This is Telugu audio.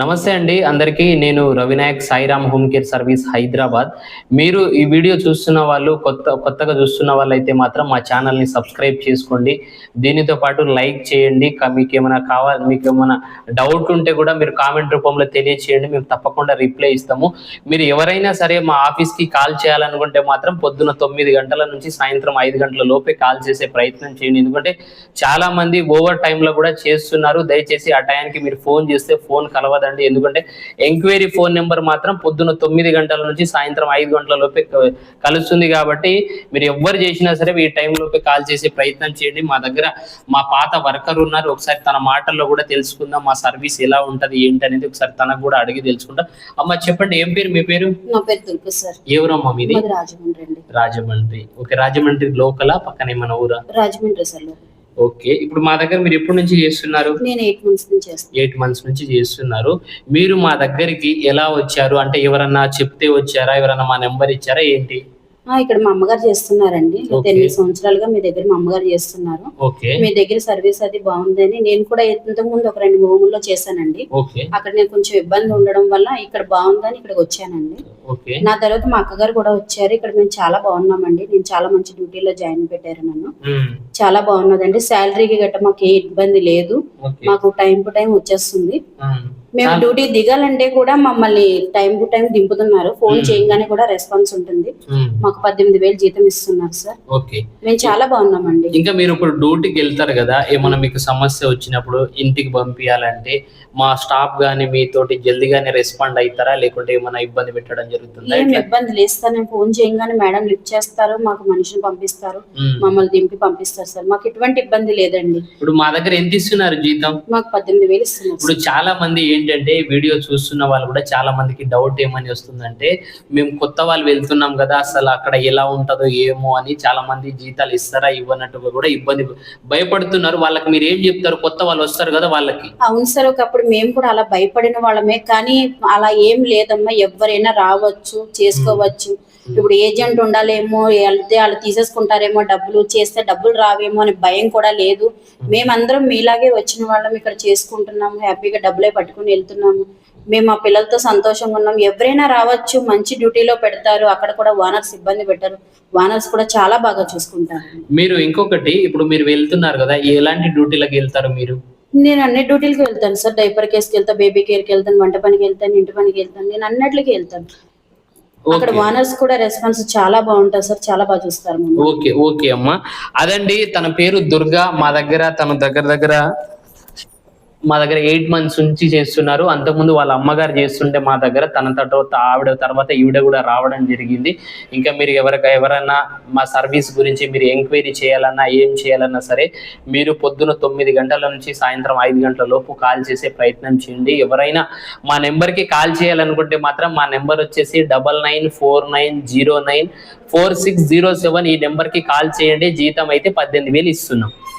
నమస్తే అండి. అందరికీ నేను Ravinayak Sairam home care service Hyderabad. మీరు ఈ వీడియో చూస్తున్న వాళ్ళు కొత్త కొత్తగా చూస్తున్న వాళ్ళు అయితే మాత్రం మా ఛానల్ని సబ్స్క్రైబ్ చేసుకోండి. దీనితో పాటు లైక్ చేయండి. మీకు ఏమైనా కావాలి మీకు ఏమైనా డౌట్ ఉంటే కూడా మీరు కామెంట్ రూపంలో తెలియచేయండి. మేము తప్పకుండా రిప్లై ఇస్తాము. మీరు ఎవరైనా సరే మా ఆఫీస్కి కాల్ చేయాలనుకుంటే మాత్రం పొద్దున తొమ్మిది గంటల నుంచి సాయంత్రం ఐదు గంటల లోపే కాల్ చేసే ప్రయత్నం చేయండి. ఎందుకంటే చాలామంది ఓవర్ టైంలో కూడా చేస్తున్నారు. దయచేసి ఆ టైంకి మీరు ఫోన్ చేస్తే ఫోన్ కలవదండి ఎందుకంటే ఎంక్వైరీ ఫోన్ నెంబర్ మాత్రం పొద్దున తొమ్మిది గంటల నుంచి సాయంత్రం ఐదు గంటల లోపే కలుస్తుంది కాబట్టి మీరు ఎవ్వరు చేసినా సరే ఈ టైం లోపే కాల్ చేసే ప్రయత్నం చేయండి. మా దగ్గర మా పాత వర్కర్ ఉన్నారు. ఒకసారి తన మాటల్లో కూడా తెలుసుకుందాం. మా సర్వీస్ ఎలా ఉంటది ఏంటి అనేది ఒకసారి తనకు కూడా అడిగి తెలుసుకుంటాం. అమ్మ చెప్పండి ఏం పేరు మీ పేరు? నా పేరు దుర్గా సార్. ఎవరమ్మా మీది? రాజమండ్రి రాజమండ్రి. ఓకే రాజమండ్రి లోకలా పక్కన ఏమైనా ఊరా? రాజమండ్రి సార్. ఓకే. ఇప్పుడు మా దగ్గర మీరు ఎప్పటి నుంచి చేస్తున్నారు? నేను ఎయిట్ మంత్స్ నుంచి చేస్తాను ఎయిట్ మంత్స్ నుంచి చేస్తున్నారు. మీరు మా దగ్గరికి ఎలా వచ్చారు? అంటే ఎవరన్నా చెప్తే వచ్చారా? ఎవరన్నా మా నెంబర్ ఇచ్చారా? ఏంటి? ఇక్కడ మా అమ్మగారు చేస్తున్నారండి. గత. ఎనిమిది సంవత్సరాలుగా మీ దగ్గర మా అమ్మగారు చేస్తున్నారు. మీ దగ్గర సర్వీస్ అది బాగుందని నేను కూడా ఇంతకు ముందు ఒక రెండు హోముల్లో చేశానండి. అక్కడ నేను కొంచెం ఇబ్బంది ఉండడం వల్ల ఇక్కడ బాగుందని ఇక్కడికి వచ్చానండి. నా తర్వాత మా అక్కగారు కూడా వచ్చారు. ఇక్కడ మేము చాలా బాగున్నామండి. నేను చాలా మంచి డ్యూటీలో జాయిన్ పెట్టారు నన్ను. చాలా బాగున్నదండి. శాలరీకి గట్ట మాకు ఏ ఇబ్బంది లేదు. మాకు టైం టు టైం వచ్చేస్తుంది. మేము డ్యూటీ దిగాలంటే కూడా మమ్మల్ని టైం టు టైం దింపుతున్నారు. ఫోన్. చేయగానే కూడా రెస్పాన్స్ ఉంటుంది. మాకు పద్దెనిమిది వేలు జీతం ఇస్తున్నారు సార్. ఓకే. మేము చాలా బాగున్నామండి. ఇంకా మీరు ఇప్పుడు డ్యూటీకి వెళ్తారు కదా ఏమైనా మీకు సమస్య వచ్చినప్పుడు ఇంటికి పంపించాలంటే మా స్టాఫ్ గానీ మీతోటి జల్దిగానే రెస్పాండ్ అవుతారా? లేకుంటే ఏమైనా ఇబ్బంది పెట్టడం జరుగుతుందా? ఏం? ఇబ్బంది లేదు నేను ఫోన్ చేయగానే మేడం లిఫ్ట్ చేస్తారు మాకు మనిషిని పంపిస్తారు మమ్మల్ని దింపి పంపిస్తారు సార్. మాకు ఎటువంటి ఇబ్బంది లేదండి. ఇప్పుడు మా దగ్గర ఎంత ఇస్తున్నారు జీతం? మాకు పద్దెనిమిది వేలు ఇస్తున్నారు ఇప్పుడు. చాలా మంది ఏంటంటే వీడియో చూస్తున్న వాళ్ళు కూడా చాలా మందికి డౌట్ ఏమని వస్తుందంటే మేము కొత్త వాళ్ళు వెళ్తున్నాం కదా అసలు అక్కడ ఎలా ఉంటుందో ఏమో అని చాలా మంది జీతాలు ఇస్తారా ఇవ్వనట్టుగా కూడా ఇబ్బంది భయపడుతున్నారు. వాళ్ళకి మీరు ఏం చెప్తారు? కొత్త వాళ్ళు వస్తారు కదా వాళ్ళకి. అవును సార్ ఒకప్పుడు మేము కూడా అలా భయపడిన వాళ్ళమే. కానీ అలా ఏం లేదమ్మా ఎవరైనా రావచ్చు చేసుకోవచ్చు. ఇప్పుడు ఏజెంట్ ఉండాలేమో వెళ్తే వాళ్ళు తీసేసుకుంటారేమో డబ్బులు చేస్తే డబ్బులు రావేమో అని భయం కూడా లేదు. మేమందరం మీలాగే వచ్చిన వాళ్ళం ఇక్కడ చేసుకుంటున్నాము హ్యాపీగా డబ్బులే పట్టుకుని వెళ్తున్నాము. మేము మా పిల్లలతో సంతోషంగా ఉన్నాం. ఎవరైనా రావచ్చు మంచి డ్యూటీలో పెడతారు అక్కడ కూడా ఓనర్స్ ఇబ్బంది పెట్టారు. ఓనర్స్ కూడా చాలా బాగా చూసుకుంటారు. మీరు ఇంకొకటి ఇప్పుడు మీరు వెళ్తున్నారు కదా ఎలాంటి డ్యూటీలకు వెళ్తారు మీరు? నేను అన్ని డ్యూటీలకి వెళ్తాను సార్. డైపర్ కేసుకి వెళ్తాను బేబీ కేర్కి వెళ్తాను వంట పనికి వెళ్తాను ఇంటి పనికి వెళ్తాను నేను అన్నిటికి వెళ్తాను. అక్కడ. ఓనర్స్ కూడా రెస్పాన్స్ చాలా బాగుంటుంది సార్ చాలా బాగా చూస్తారు. ఓకే ఓకే అమ్మా అదండి తన పేరు దుర్గా మా దగ్గర తను దగ్గర దగ్గర మా దగ్గర ఎయిట్ మంత్స్ నుంచి చేస్తున్నారు. అంతకుముందు వాళ్ళ అమ్మగారు చేస్తుంటే మా దగ్గర తన తర్వాత ఆవిడ తర్వాత ఈవిడ కూడా రావడం జరిగింది. ఇంకా మీరు ఎవరికి ఎవరైనా మా సర్వీస్ గురించి మీరు ఎంక్వైరీ చేయాలన్నా ఏం చేయాలన్నా సరే మీరు పొద్దున తొమ్మిది గంటల నుంచి సాయంత్రం ఐదు గంటల లోపు కాల్ చేసే ప్రయత్నం చేయండి. ఎవరైనా మా నెంబర్కి కాల్ చేయాలనుకుంటే మాత్రం మా నెంబర్ వచ్చేసి double nine four nine zero nine four six zero seven ఈ నెంబర్కి కాల్ చేయండి. జీతం అయితే పద్దెనిమిది వేలు ఇస్తున్నాం.